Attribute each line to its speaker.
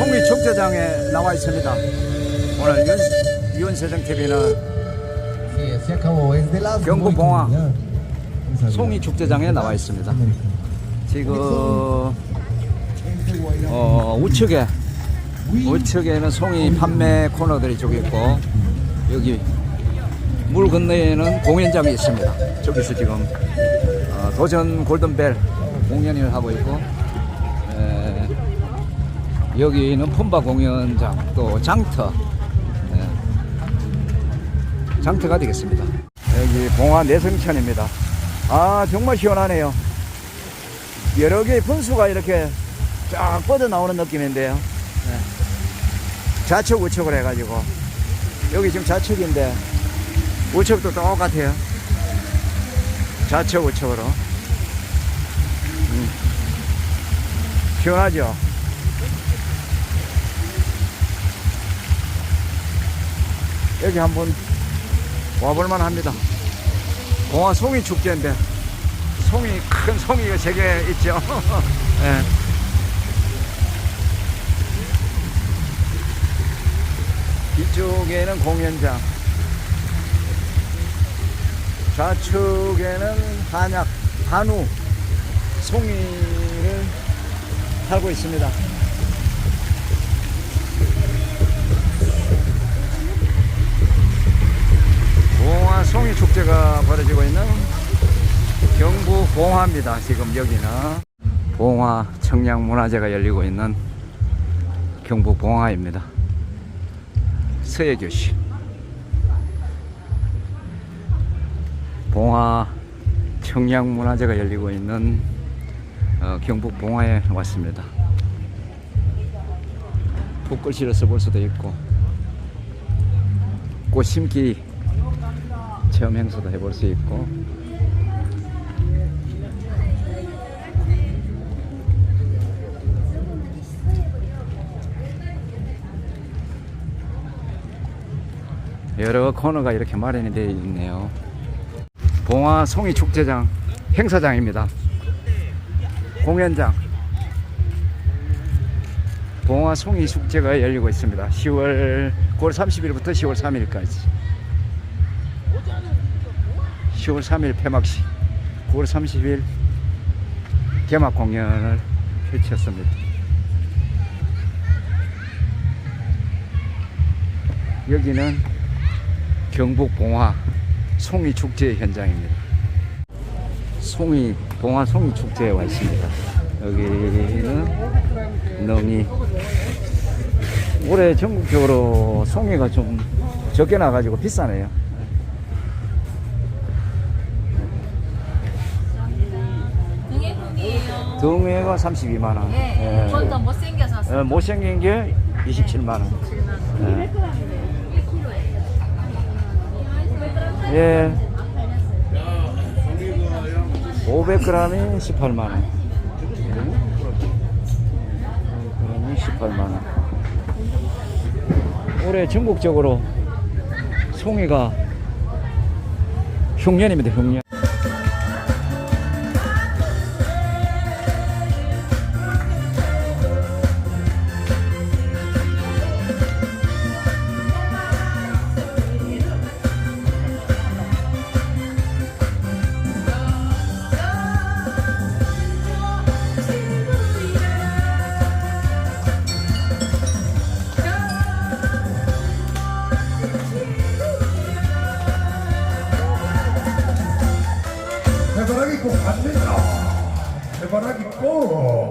Speaker 1: 송이 축제장에 나와 있습니다. 오늘 윤, 윤세정 TV는
Speaker 2: las
Speaker 1: 경북 봉화 송이. 축제장에 나와 있습니다.
Speaker 2: Americano.
Speaker 1: 지금
Speaker 2: guayabo.
Speaker 1: 어, 우측에 우측에는 송이 판매 코너들이 쭉 있고 여기 물 건너에는 공연장이 있습니다. 저기서 지금 어, 도전 골든벨 공연을 하고 있고 에, 여기는 품바 공연장 또 장터 에, 장터가 되겠습니다. 여기 봉화 내성천입니다. 아 정말 시원하네요. 여러 개의 분수가 이렇게 쫙 뻗어 나오는 느낌인데요. 네. 좌측 우측을 해가지고 여기 지금 좌측인데 우측도 똑같아요. 좌측 우측으로 음. 시원하죠. 여기 한번 와볼만 합니다. 공화 송이 축제인데 송이 큰 송이가 세 개 있죠. 예. 뒤쪽에는 공연장, 좌측에는 한약, 한우, 송이를 팔고 있습니다. 축제가 벌어지고 있는 경북 봉화입니다. 지금 여기는 봉화 청량 문화제가 열리고 있는 경북 봉화입니다. 서예교시 봉화 청량 문화제가 열리고 있는 어, 경북 봉화에 왔습니다. 붓글 실어서 볼 수도 있고 꽃 심기 체험 행사도 해볼 수 있고 여러 코너가 이렇게 마련이 되어 있네요. 봉화 송이 축제장 행사장입니다. 공연장. 봉화 송이 축제가 열리고 있습니다. 10월 9월 30일부터 10월 3일까지. 10월 3일 폐막식, 9월 30일 개막 공연을 펼쳤습니다. 여기는 경북 봉화 송이 축제 현장입니다. 송이 봉화 송이 축제에 와 있습니다. 여기는 능이 올해 전국적으로 송이가 좀 적게 나가지고
Speaker 3: 비싸네요.
Speaker 1: 등회가 32만 원.
Speaker 3: 예,
Speaker 1: 예.
Speaker 3: 좀더 못생겨서
Speaker 1: 어, 못생긴 게 27만 원.
Speaker 3: 7만
Speaker 1: 예. 예. 500g이 18만 원. 500g이 18만 원. 올해 전국적으로 송이가 흉년입니다, 흉년.
Speaker 4: 해바라기 꼭 받는다. 해바라기 꼭.